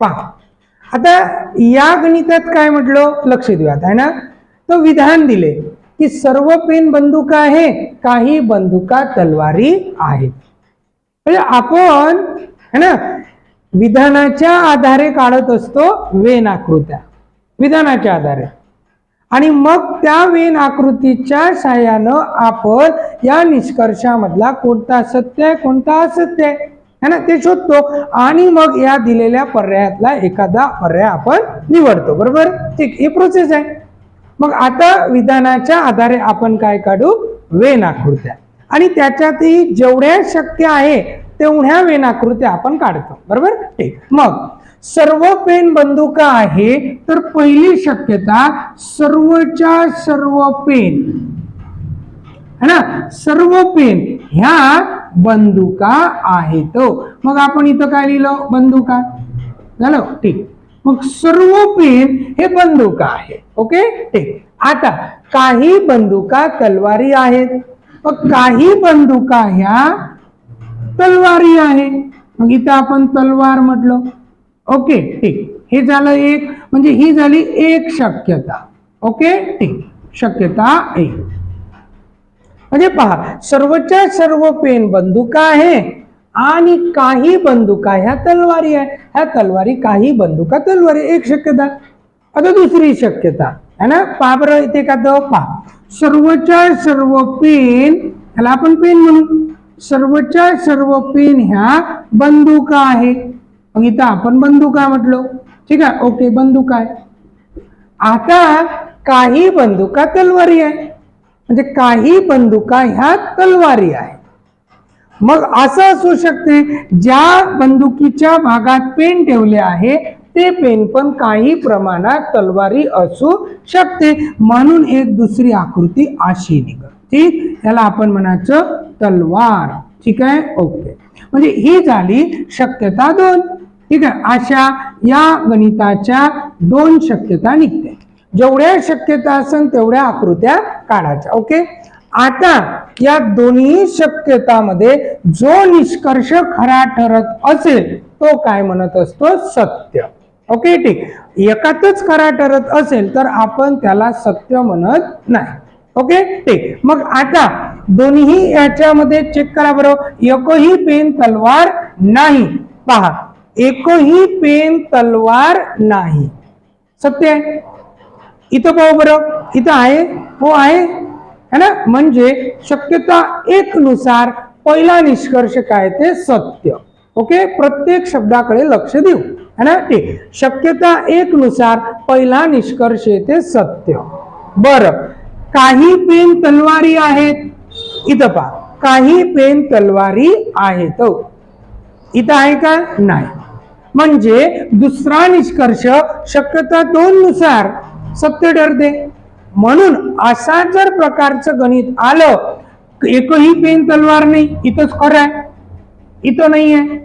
पहा. आता या गणितात काय म्हटलं? लक्ष देऊयात आहे ना? तो विधान दिले की सर्व पेन बंदुका आहे काही बंदुका तलवारी आहेत. म्हणजे आपण है ना विधानाच्या आधारे काढत असतो वेन आकृत्या. विधानाच्या आधारे. आणि मग त्या वेन आकृतीच्या साह्यानं आपण या निष्कर्षामधला कोणता सत्य आहे कोणता असत्य आहे? है ना? ते शोधतो आणि मग या दिलेल्या पर्यायातला एखादा पर्याय आपण निवडतो. बरोबर? ठीक ही प्रोसेस आहे. मग आता विधानाच्या आधारे आपण काय काढू? वेन आकृत्या आणि त्याच्यातही जेवढ्या शक्य आहे तेवढ्या वेन आकृत्या आपण काढतो. बरोबर? ठीक. मग सर्व पेन बंदुका आहे तर पहिली शक्यता सर्वच्या सर्व पेन है ना? सर्व पेन ह्या बंदुका आहेत. मग आपण इथं काय लिहिलं? बंदुका. झालं? ठीक. मग सर्व पेन हे बंदुका आहे ओके? ठीक. आता काही बंदुका तलवारी आहेत. मग काही बंदुका ह्या तलवारी आहे. मग इथं आपण तलवार म्हटलं. ओके? ठीक. हे झालं एक. म्हणजे ही झाली एक शक्यता. ओके? ठीक. शक्यता एक. म्हणजे पहा सर्वच्या सर्व पेन बंदुका आहे आणि काही बंदुका ह्या तलवारी आहे. ह्या तलवारी काही बंदुका तलवारी एक शक्यता. आता दुसरी शक्यता. है ना? पहा बरं इथे का तो पहा. सर्वच्या सर्व पेन ह्याला आपण पेन म्हणू. सर्वच्या सर्व पेन ह्या बंदुका आहे. मग इथं आपण बंदुका म्हटलो. ठीक आहे? ओके बंदुका आहे. आता काही बंदुका तलवारी आहे. म्हणजे काही बंदुका ह्या तलवारी आहे मग असं असू शकते ज्या बंदुकीच्या भागात पेन ठेवले आहे ते पेन पण काही प्रमाणात तलवारी असू शकते. म्हणून एक दुसरी आकृती अशी निघत. ठीक? याला आपण म्हणायचं तलवार. ठीक आहे? ओके. म्हणजे ही झाली शक्यता दोन. ठीक आहे? अशा या गणिताच्या दोन शक्यता निघते. जेवढ्या शक्यता असेल तेवढ्या आकृत्या काढायच्या ओके? आता या दोन्ही शक्यतामध्ये जो निष्कर्ष खरा ठरत असेल तो काय म्हणत असतो? सत्य. ओके ठीक. एकातच खरा ठरत असेल तर आपण त्याला सत्य म्हणत नाही. ओके ठीक. मग आता दोन्ही याच्यामध्ये चेक करा बरं. एकही पेन तलवार नाही. पहा एकही पेन तलवार नाही. सत्य आहे? इथं पाहू बरं. इथं आहे हो आहे. है ना? म्हणजे शक्यता एक नुसार पहिला निष्कर्ष काय ते सत्य. ओके? प्रत्येक शब्दाकडे लक्ष देऊ. है ना? ठीक. शक्यता एक नुसार पहिला निष्कर्ष येते सत्य. बर. काही पेन तलवारी आहेत. इथं पहा. काही पेन तलवारी आहेत. हो. इथं आहे का? नाही. म्हणजे दुसरा निष्कर्ष शक्यता दोन नुसार सत्य ठरते. म्हणून असा जर प्रकारचं गणित आलं एकही पेन तलवार नाही इथंच खरं आहे. इथं नाही आहे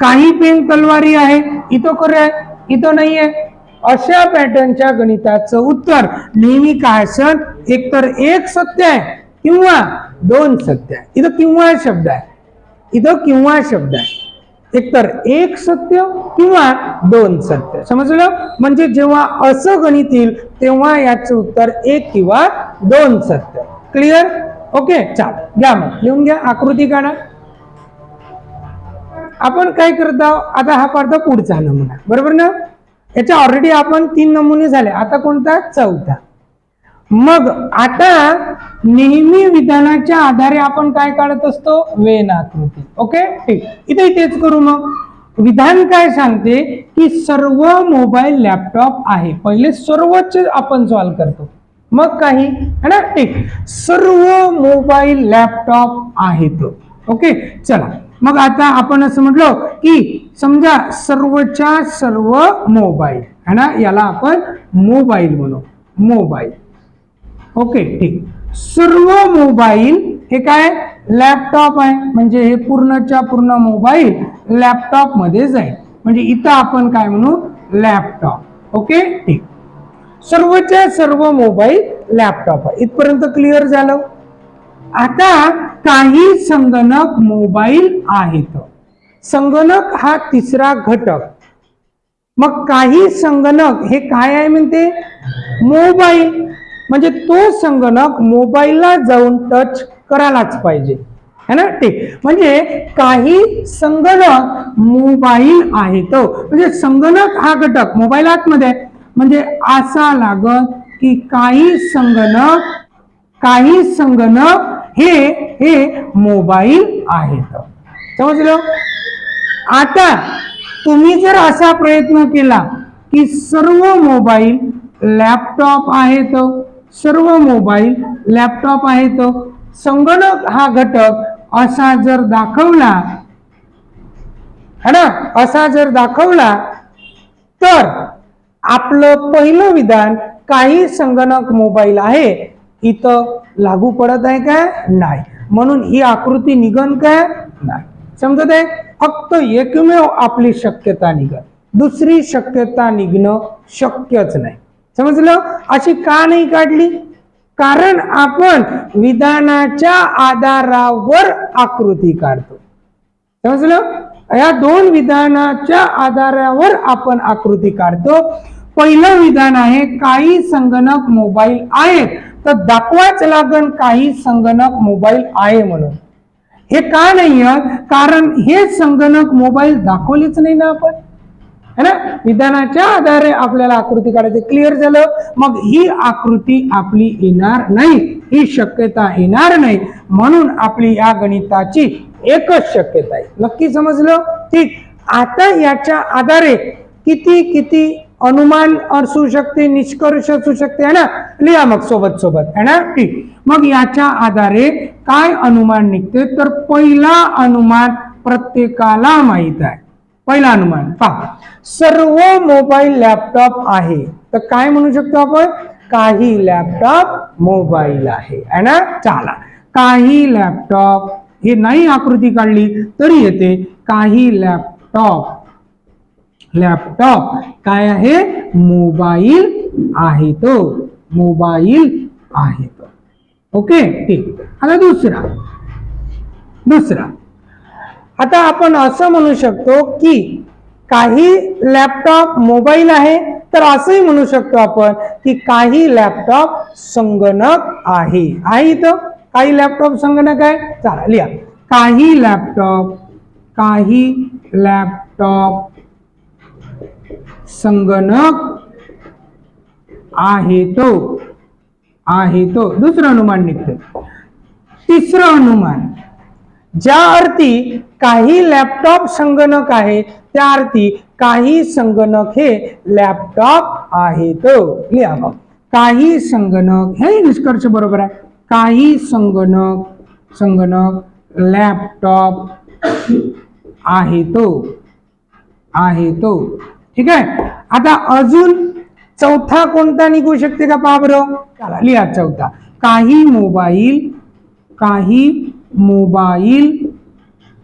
काही पेन तलवारी आहे इथं खरं आहे. इथं नाही आहे अशा पॅटर्नच्या गणिताचं उत्तर नेहमी काय असेल? एकतर एक सत्य आहे किंवा दोन सत्य आहे. इथं किंवा शब्द आहे. इथं किंवा शब्द आहे. एकतर एक सत्य किंवा दोन सत्य. समजलं? म्हणजे जेव्हा असं गणित येईल तेव्हा याचं उत्तर एक किंवा दोन सत्य. क्लिअर ओके चाल घ्या मग. लिहून घ्या. आकृती काढा. आपण काय करत आहोत? आता हा पडदा पुढचा नमुना. बरोबर ना? याच्या ऑलरेडी आपण तीन नमुने झाले. आता कोणता? चौथा. मग आता नेहमी विधानाच्या आधारे आपण काय काढत असतो? वेन आकृती ओके ठीक. इथे तेच करू मग. विधान काय सांगते की सर्व मोबाईल लॅपटॉप आहे. पहिले सर्वच आपण सॉल्व करतो. मग काही? है ना? ठीक. सर्व मोबाईल लॅपटॉप आहेत. ओके चला. मग आता आपण असं म्हटलो की समजा सर्वच्या सर्व मोबाईल है ना? याला आपण मोबाईल म्हणू. मोबाईल ओके ठीक. सर्व मोबाईल हे काय? लॅपटॉप आहे. म्हणजे हे पूर्णच्या पूर्ण मोबाईल लॅपटॉपमध्ये जाईल म्हणजे इथं आपण काय म्हणू? लॅपटॉप. ओके ठीक. सर्वच्या सर्व मोबाईल लॅपटॉप आहे. इथपर्यंत क्लिअर झालं? आता काही संगणक मोबाईल आहेत. संगणक हा तिसरा घटक. मग काही संगणक हे काय आहे म्हणते? मोबाईल. म्हणजे तो संगणक मोबाईलला जाऊन टच करायलाच पाहिजे. है ना? ठीक. म्हणजे काही संगणक मोबाईल आहेत. म्हणजे संगणक हा घटक मोबाईल आतमध्ये म्हणजे असा लागत की काही संगणक काही संगणक हे हे मोबाईल आहेत. समजलं? आता तुम्ही जर असा प्रयत्न केला की सर्व मोबाईल लॅपटॉप आहेत सर्व मोबाईल लॅपटॉप आहे तो. संगणक हा घटक असा जर दाखवला है ना? असा जर दाखवला तर आपलं पहिलं विधान काही संगणक मोबाईल आहे इथं लागू पडत आहे का नाही. म्हणून ही आकृती निघन काय? नाही. समजत आहे? फक्त एकमेव आपली शक्यता निघन. दुसरी शक्यता निघणं शक्यच नाही. समजलं? अशी का नाही काढली? कारण आपण विधानाच्या आधारावर आकृती काढतो. समजलं? या दोन विधानाच्या आधारावर आपण आकृती काढतो. पहिलं विधान आहे काही संगणक मोबाईल आहेत तर दाखवाच लागन काही संगणक मोबाईल आहे म्हणून. हे का नाही कारण हे संगणक मोबाईल दाखवलेच नाही ना आपण. है ना? विधानाच्या आधारे आपल्याला आकृती काढायची. क्लिअर झालं? मग ही आकृती आपली येणार नाही. ही शक्यता येणार नाही. म्हणून आपली या गणिताची एकच शक्यता आहे. नक्की समजलं? ठीक. आता याच्या आधारे किती किती अनुमान असू शकते निष्कर्ष असू शकते है ना? लिहा मग सोबत सोबत है ना? ठीक. मग याच्या आधारे काय अनुमान निघते? तर पहिला अनुमान प्रत्येकाला माहीत आहे. पहिला अनुमान पहा. सर्व मोबाईल लॅपटॉप आहे. तर काय म्हणू शकतो आपण? काही लॅपटॉप मोबाईल आहे. है ना? चला. काही लॅपटॉप हे नाही आकृती काढली तरी येते. काही लॅपटॉप लॅपटॉप काय आहे? मोबाईल आहे तो. मोबाईल आहे तो. ओके ठीक. आता दुसरा. दुसरा. आता आपण असं म्हणू शकतो की काही लॅपटॉप मोबाईल आहे तर असंही म्हणू शकतो आपण की काही लॅपटॉप संगणक आहे. आहे इथं? काही लॅपटॉप संगणक आहे? चला लिहा. काही लॅपटॉप काही लॅपटॉप संगणक आहे तो. आहे तो. दुसरं अनुमान निघतं तिसरं अनुमान. ज्या अर्थी काही लॅपटॉप संगणक आहे त्या अर्थी काही संगणक हे लॅपटॉप आहेत. लिहा बघ काही संगणक हे निष्कर्ष बरोबर आहे. काही संगणक संगणक लॅपटॉप आहे तो आहे तो ठीक आहे? आता अजून चौथा कोणता निघू शकते का? पहा बरं. चला लिहा चौथा. काही मोबाईल काही मोबाईल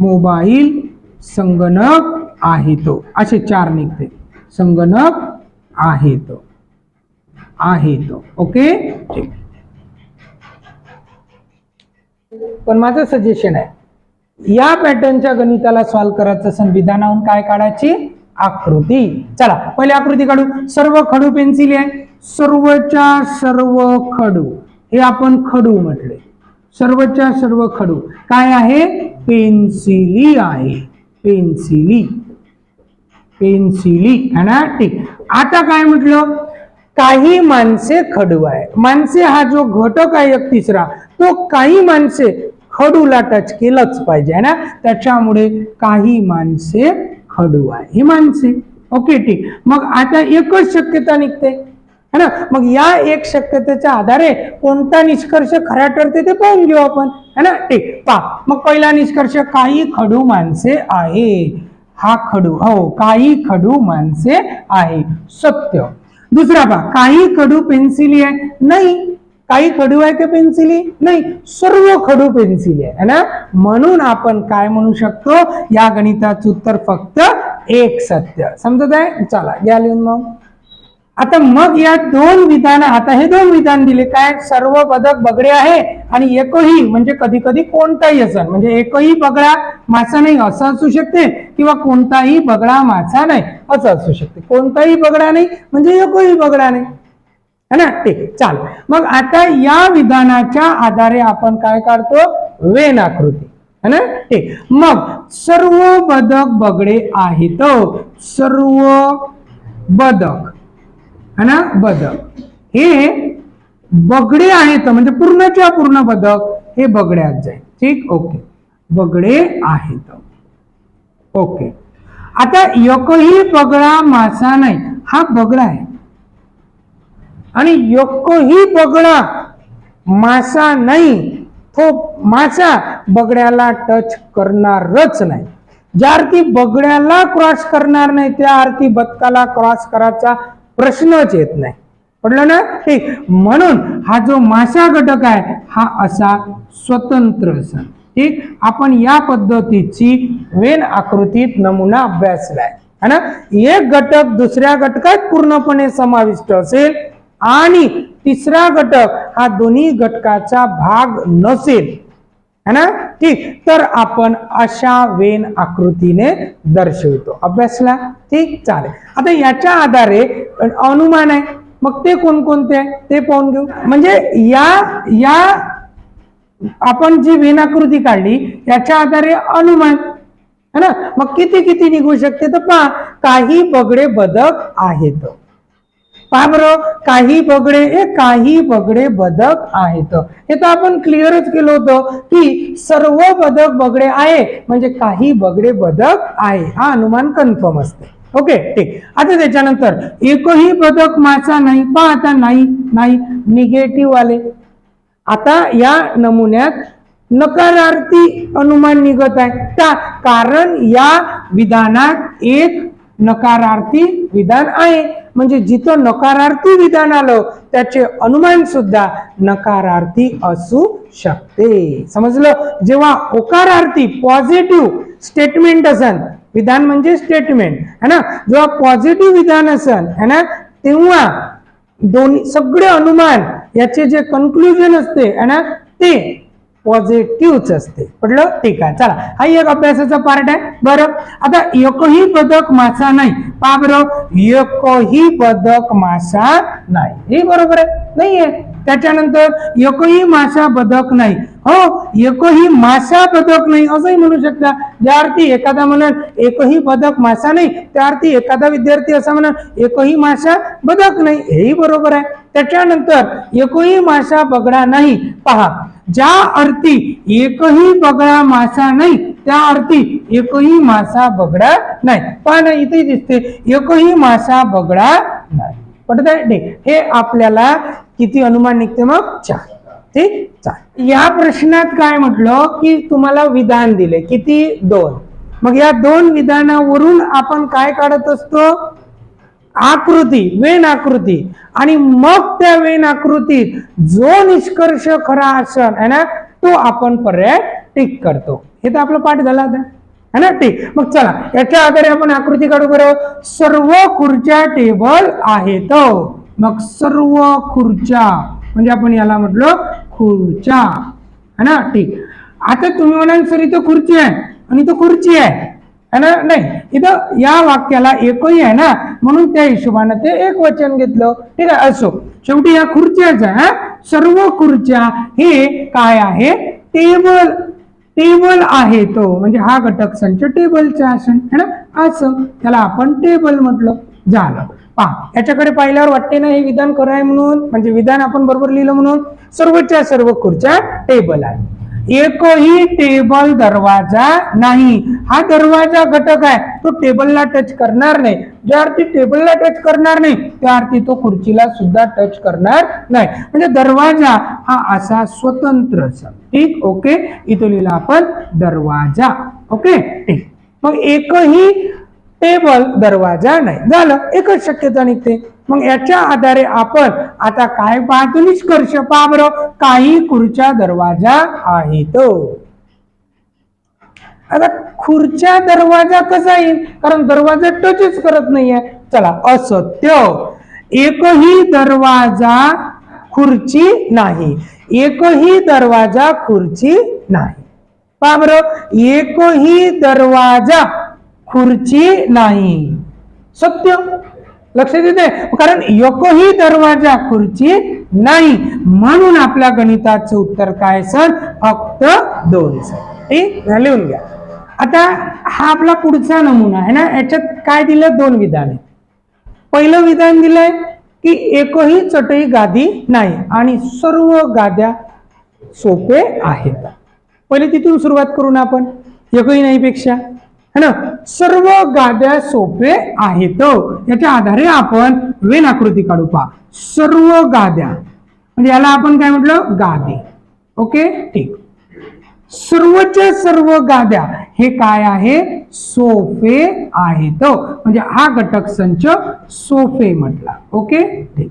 मोबाईल संगणक आहे तो. असे चार निघते. संगणक आहे तो. आहे तो. ओके? ठीक. पण माझं सजेशन आहे. या पॅटर्नच्या गणिताला सॉल्व करायचं संविधानाहून काय काढायची? आकृती. चला पहिली आकृती काढू. सर्व खडू पेन्सिल आहे. सर्वच्या सर्व खडू. हे आपण खडू म्हटले. सर्वच्या सर्व खडू. काय आहे? पेन्सिली आहे. पेन्सिली. पेन्सिली. है ना ठीक आता काय म्हटलं? काही माणसे खडू आहे माणसे हा जो घटक आहे एक तिसरा तो काही माणसे खडूला टच केलंच पाहिजे है ना? त्याच्यामुळे काही माणसे खडू आहे ही माणसे. ओके ठीक. मग आता एकच शक्यता निघते. है ना? मग या एक शक्यतेच्या आधारे कोणता निष्कर्ष खरा ठरते ते पाहून घेऊ आपण. है ना? ठीक. पा मग पहिला निष्कर्ष काही खडू माणसे आहे. हा खडू हो काही खडू माणसे आहे. सत्य. दुसरा पा काही खडू पेन्सिली आहे. नाही. काही खडू आहे का पेन्सिली? नाही. सर्व खडू पेन्सिली आहे. है ना? म्हणून आपण काय म्हणू शकतो? या गणिताचं उत्तर फक्त एक सत्य. समजत आहे चला या लिहून मग. आता मग या दोन विधान आता हे दोन विधान दिले काय सर्व बदक बगडे आहे आणि एकही म्हणजे कधी कधी कोणताही असं म्हणजे एकही बगडा मासा नाही असं असू शकते किंवा कोणताही बगडा मासा नाही असं असू शकते. कोणताही बगडा नाही म्हणजे एकही बगडा नाही. है ना? ठीक चाल. मग आता या विधानाच्या आधारे आपण काय काढतो? वेन आकृती है ना? ठीक. मग सर्व बदक बगडे आहेत. सर्व बदक है ना? बदक. हे बगडे आहेत म्हणजे पूर्णच्या पूर्ण बदक हे बगड्यात जाईल. ठीक? ओके. बगडे आहेत. ओके. आता एकही बगळा मासा नाही. हा बगडा आहे. आणि एकही बगळा मासा नाही तो मासा बगड्याला टच करणारच नाही. ज्या अर्थी बगड्याला क्रॉस करणार नाही त्या अर्थी बदकाला क्रॉस करायचा प्रश्नच येत नाही. पडलं ना? ठीक म्हणून हा जो मासा घटक आहे हा असा स्वतंत्र असा ठीक आपण या पद्धतीची वेन आकृतीत नमुना अभ्यासलाय. है ना? एक घटक दुसऱ्या घटकात पूर्णपणे समाविष्ट असेल आणि तिसरा घटक हा दोन्ही घटकाचा भाग नसेल. है ना? ठीक तर आपण अशा वेन आकृतीने दर्शवितो. अभ्यासला? ठीक चालेल. आता याच्या आधारे अनुमान आहे. मग ते कोणकोणते? आहे ते पाहून घेऊ. म्हणजे या या आपण जी वेन आकृती काढली याच्या आधारे अनुमान. है ना? मग किती किती निघू शकते? तर पहा काही बगडे बदक आहेत. पहा बरं काही बगडे हे काही बगडे बदक आहेत. हे तर आपण क्लिअरच केलं होतं की सर्व बदक बगडे आहे म्हणजे काही बगडे बदक आहे. हा अनुमान कन्फर्म असते. ओके ठीक. आता त्याच्यानंतर एकही बदक मासा नाही पहा आता नाही नाही निगेटिव्ह आले. आता या नमुन्यात नकारार्थी अनुमान निघत आहे. का? कारण या विधानात एक नकारार्थी विधान आहे. म्हणजे जिथं नकारार्थी विधान आलं त्याचे अनुमान सुद्धा नकारार्थी असू शकते. समजलं? जेव्हा होकारार्थी पॉझिटिव्ह स्टेटमेंट असन विधान म्हणजे स्टेटमेंट है ना? जेव्हा पॉझिटिव्ह विधान असन है ना? तेव्हा दोन्ही सगळे अनुमान याचे जे कन्क्लुजन असते है ना? ते पॉझिटिव्हच असते. पडलं ठीक आहे चला. हा एक अभ्यासाचा पार्ट आहे. बरं. आता एकही पदक मासा नाही. पा बरं. एकही पदक मासा नाही. हे बरोबर आहे? नाहीये. त्याच्यानंतर एकही मासा बदक नाही. हो एकही मासा बदक नाही. असंही म्हणू शकता. ज्या अर्थी एखादा म्हणून एकही बदक मासा नाही. त्या अर्थी एखादा विद्यार्थी असा म्हणून एकही मासा बदक नाही. हेही बरोबर आहे. त्याच्यानंतर एकही मासा बगडा नाही. पहा. ज्या अर्थी एकही बगडा मासा नाही त्या अर्थी एकही मासा बगडा नाही. पण इथे दिसते एकही मासा बगडा नाही. पटत आहे हे आपल्याला किती अनुमान निघते मग? चार. ठीक चार. या प्रश्नात काय म्हटलं की तुम्हाला विधान दिले. किती? दोन. मग या दोन विधानावरून आपण काय काढत असतो? आकृती वेन आकृती. आणि मग त्या वेन आकृतीत जो निष्कर्ष खरा असन है ना तो आपण पर्याय टिक करतो. हे तर आपला पाठ झाला आता. है ना ठीक मग चला याच्या आधारे आपण आकृती काढू बरोबर सर्व खुर्च्या टेबल आहेत. मग सर्व खुर्च्या म्हणजे आपण याला म्हटलो खुर्च्या. है ना ठीक आता तुम्ही म्हणाल सर इथं खुर्ची आहे. आणि तो खुर्ची आहे. है ना? नाही इथं या वाक्याला एकही आहे ना? म्हणून त्या हिशोबानं ते एक वचन घेतलं. ठीक आहे असो. शेवटी या खुर्च्याच हा? सर्व खुर्च्या हे काय आहे? टेबल. टेबल आहे तो. म्हणजे हा घटक संच टेबलचा आसन है ना? असं. त्याला आपण टेबल म्हटलं. झालं. पहा याच्याकडे पाहिल्यावर वाटते ना हे विधान कराय आहे म्हणून? म्हणजे विधान आपण बरोबर लिहिलं म्हणून? सर्वच्या सर्व खुर्च्या टेबल आहे एकही टेबल दरवाजा नाही. हा दरवाजा घटक आहे. तो टेबलला टच करणार नाही. ज्या अर्थी टेबलला टच करणार नाही त्या अर्थी तो खुर्चीला सुद्धा टच करणार नाही. म्हणजे दरवाजा हा असा स्वतंत्र ठीक? ओके इथं लिहिला आपण दरवाजा. ओके ठीक. मग एकही टेबल दरवाजा नाही. झालं. एकच शक्यता निघते. मग याच्या आधारे आपण आता काय पाहतो निष्कर्ष पहा बरं काही खुर्च्या दरवाजा आहेत. आता खुर्च्या दरवाजा कसा येईल? कारण दरवाजा टचच करत नाहीये. चला असत्य. एकही दरवाजा खुर्ची नाही. एकही दरवाजा खुर्ची नाही. पहा बरं. एकही दरवाजा खुर्ची नाही. सत्य. लक्षात येते? कारण एकही दरवाजा खुर्ची नाही. म्हणून आपल्या गणिताचं उत्तर काय सर? फक्त दोन सर. ठीक लिहून घ्या. आता हा आपला पुढचा नमुना आहे ना? याच्यात काय दिलं? दोन विधान आहे पहिलं विधान दिलंय की एकही चटई गादी नाही आणि सर्व गाद्या सोपे आहेत. पहिले तिथून सुरुवात करू ना आपण. एकही नाही पेक्षा. है ना? सर्व गाद्या सोपे आहेत. याच्या आधारे आपण वेन आकृती काढू पहा. सर्व गाद्या. म्हणजे याला आपण काय म्हटलं? गादी. ओके? ठीक. सर्वच्या सर्व गाद्या हे काय आहे? सोफे आहेत. म्हणजे हा घटक संच सोफे म्हटला. ओके? ठीक.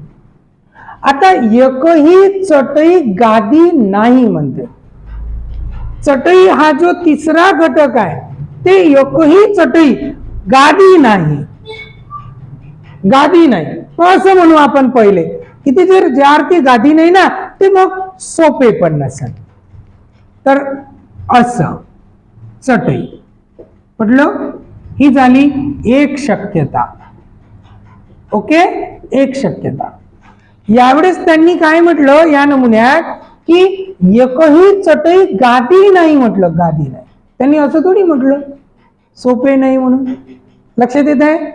आता एकही चटई गादी नाही म्हणते. चटई हा जो तिसरा घटक आहे ते एकही चटई गादी नाही. गादी नाही. असं म्हणू आपण पहिले. की ते जर ज्या अर्थी गादी नाही ना ते मग सोपे पण नसेल. तर असं चटई. म्हटलं ही झाली एक शक्यता. ओके? एक शक्यता. यावेळेस त्यांनी काय म्हटलं या नमुन्यात? की एकही चटई गादी नाही म्हटलं गादी नाही. त्यांनी असं थोडी म्हटलं. सोपे नाही म्हणून. लक्षात येत आहे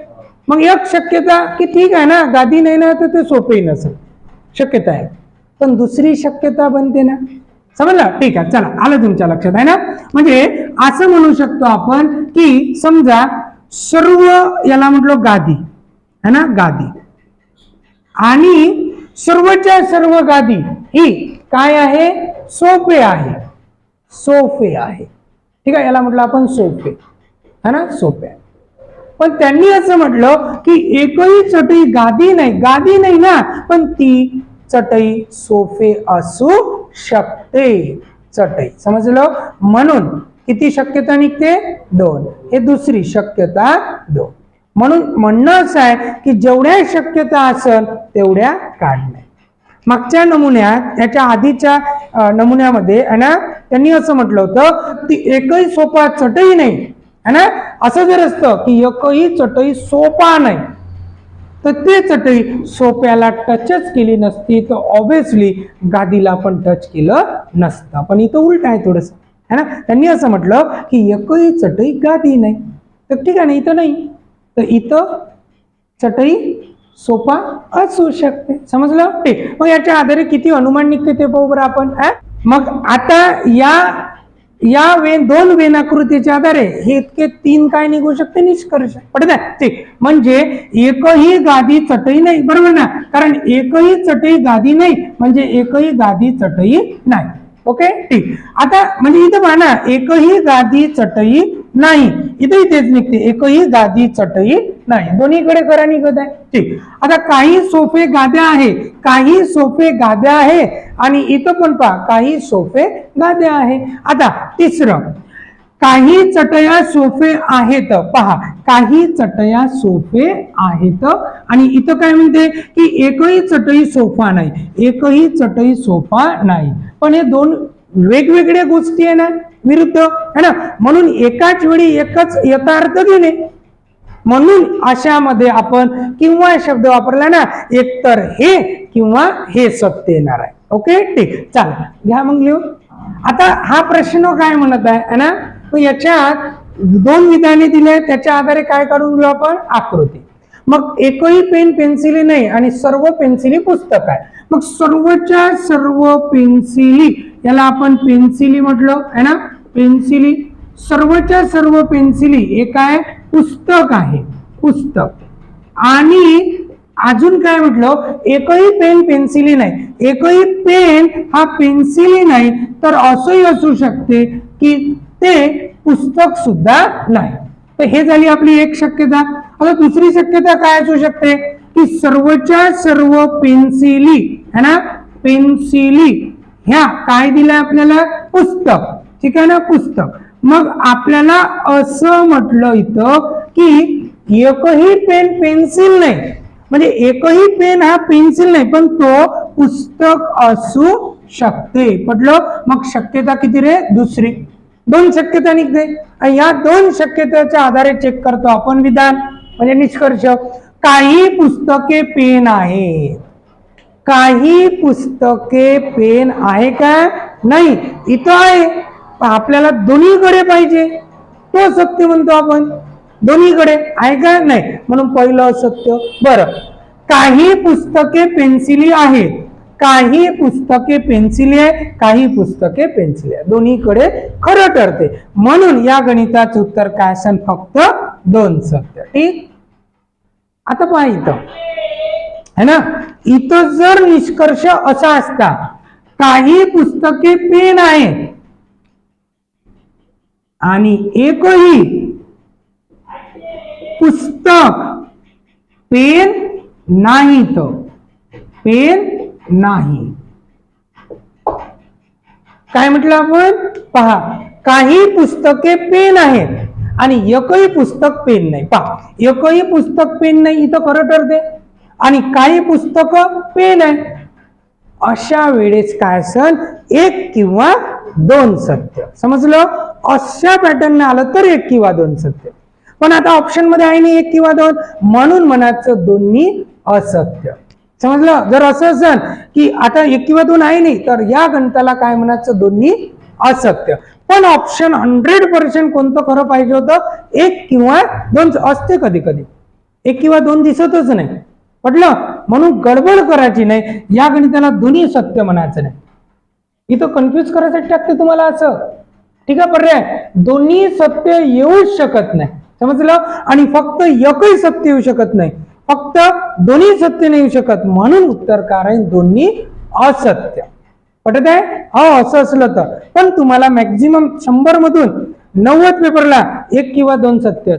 मग एक शक्यता की ठीक आहे ना गादी नाही ना तर ते सोपेही नसेल. शक्यता आहे. पण दुसरी शक्यता बनते ना. समजलं? ठीक आहे चला आलं तुमच्या लक्षात आहे ना? म्हणजे असं म्हणू शकतो आपण की समजा सर्व याला म्हटलं गादी है ना? गादी. आणि सर्वच्या सर्व गादी ही काय आहे? सोपे आहे. सोफे आहे. ठीक आहे? याला म्हटलं आपण सोपे. है ना? सोपे पण त्यांनी असं म्हटलं की एकही चटई गादी नाही. गादी नाही ना. पण ती चटई सोफे असू शकते. चटई. समजलं? म्हणून किती शक्यता निघते? दोन. हे दुसरी शक्यता दोन. म्हणून म्हणणं असं आहे की जेवढ्या शक्यता असेल तेवढ्या काढणे. मागच्या नमुन्यात त्याच्या आधीच्या नमुन्यामध्ये आहे ना? त्यांनी असं म्हटलं होतं ती एकही सोपा चटई नाही है ना? असं जर असतं की एकही चटई सोपा नाही तर ते चटई सोप्याला टचच केली नसती तर ऑब्विसली गादीला पण टच केलं नसतं. पण इथं उलट आहे थोडस है ना? त्यांनी असं म्हटलं की एकही चटई गादी नाही. तर ठीक आहे ना इथं नाही. तर इथं चटई सोपा असू शकते. समजलं? ठीक. मग याच्या आधारे किती अनुमान निघते ते पाहू बरं आपण मग आता या या वे दोन वेनाकृतीच्या आधारे हे इतके तीन काय निघू शकते? निष्कर्ष. पडत आहे ठीक म्हणजे एकही गादी चटई नाही. बरोबर ना? कारण एकही चटई गादी नाही म्हणजे एकही गादी चटई नाही. ओके? ठीक. आता म्हणजे इथं म्हणा ना एकही गादी चटई नाही. इथेही तेच निघते. एकही गादी चटई नाही. दोन्हीकडे करा निघत आहे. ठीक. आता काही सोफे गाद्या आहे. काही सोफे गाद्या आहे. आणि इथं पण पहा काही सोफे गाद्या आहे. आता तिसरं. काही चटया सोफे आहेत. पहा काही चटया सोफे आहेत. आणि इथं काय म्हणते की एकही चटई सोफा नाही. एकही चटई सोफा नाही. पण हे दोन वेगवेगळ्या गोष्टी आहे ना. विरुद्ध है ना? म्हणून एकाच वेळी एकच यथार्थ घेणे म्हणून अशामध्ये आपण किंवा शब्द वापरला ना एकतर हे किंवा हे सत्य येणार आहे. ओके? ठीक. चला घ्या मग लिहू. आता हा प्रश्न काय म्हणत आहे ना? याच्यात दोन विधाने दिले त्याच्या आधारे काय काढून घेऊ आपण? आकृती. मग एकही पेन पेन्सिली नाही आणि सर्व पेन्सिली पुस्तक आहे. मग सर्वच्या सर्व पेन्सिली याला आपण पेन्सिली म्हटलो आहे ना? पेन्सिली सर्वच्या सर्व पेन्सिली हे काय? पुस्तक आहे. पुस्तक. आणि अजून काय म्हटलं? एकही पेन पेन्सिली नाही. एकही पेन हा पेन्सिली नाही तर असंही असू शकते की ते पुस्तक सुद्धा नाही. तर हे झाली आपली एक शक्यता. आता दुसरी शक्यता काय असू शकते? की सर्वच्या सर्व पेन्सिली है ना? पेन्सिली ह्या काय दिलंय आपल्याला? पुस्तक. ठीक आहे ना? पुस्तक. मग आपल्याला असं म्हटलं इथं की एकही पेन पेन्सिल नाही. म्हणजे एकही पेन हा पेन्सिल नाही पण तो पुस्तक असू शकते. पटलं मग शक्यता किती रे? दुसरी. दोन शक्यता निघते. या दोन शक्यतेच्या आधारे चेक करतो आपण विधान. म्हणजे निष्कर्ष. काही पुस्तके पेन आहेत. काही पुस्तके पेन आहे का? नाही. इथं आहे. आपल्याला दोन्हीकडे पाहिजे. तो सत्य म्हणतो आपण. दोन्हीकडे आहे का? नाही. म्हणून पहिलं असत्य. बरं. काही पुस्तके पेन्सिली आहेत. काही पुस्तके पेन्सिली आहे. काही पुस्तके पेन्सिली आहे. दोन्हीकडे खरं ठरते. म्हणून या गणिताचं उत्तर काय असेल फक्त दोन सत्य. ठीक? आता पाहिजे है ना? इथं जर निष्कर्ष असा असता काही पुस्तके पेन आहेत. आणि एकही पुस्तक पेन नाही तो पेन नाही. काय म्हटलं आपण? पहा काही पुस्तके पेन आहेत आणि एकही पुस्तक पेन नाही. पहा एकही पुस्तक पेन नाही इथं खरं ठरते आणि काही पुस्तक पेन आहे अशा वेळेस काय असन? एक किंवा दोन सत्य. समजलं? अशा पॅटर्न आलं तर एक किंवा दोन सत्य. पण आता ऑप्शनमध्ये आहे नाही एक किंवा दोन. म्हणून म्हणायचं दोन्ही असत्य. समजलं? जर असं असेल की आता एक किंवा दोन आहे नाही तर या गणिताला काय म्हणायचं? दोन्ही असत्य. पण ऑप्शन हंड्रेड पर्सेंट कोणतं खरं पाहिजे होतं? एक किंवा दोन असते कधी कधी. एक किंवा दोन दिसतच नाही. पटलं म्हणून गडबड करायची नाही. या गणिताला दोन्ही सत्य म्हणायचं नाही. इथं कन्फ्युज करायसाठी टाकते तुम्हाला असं. ठीक आहे पर्याय. दोन्ही सत्य येऊच शकत नाही. समजलं? आणि फक्त एकही सत्य येऊ शकत नाही. फक्त दोन्ही सत्य नाही येऊ शकत. म्हणून उत्तर कारण दोन्ही असत्य. पटत आहे? हा असं असलं तर. पण तुम्हाला मॅक्झिमम शंभर मधून नव्वद पेपरला एक किंवा दोन सत्य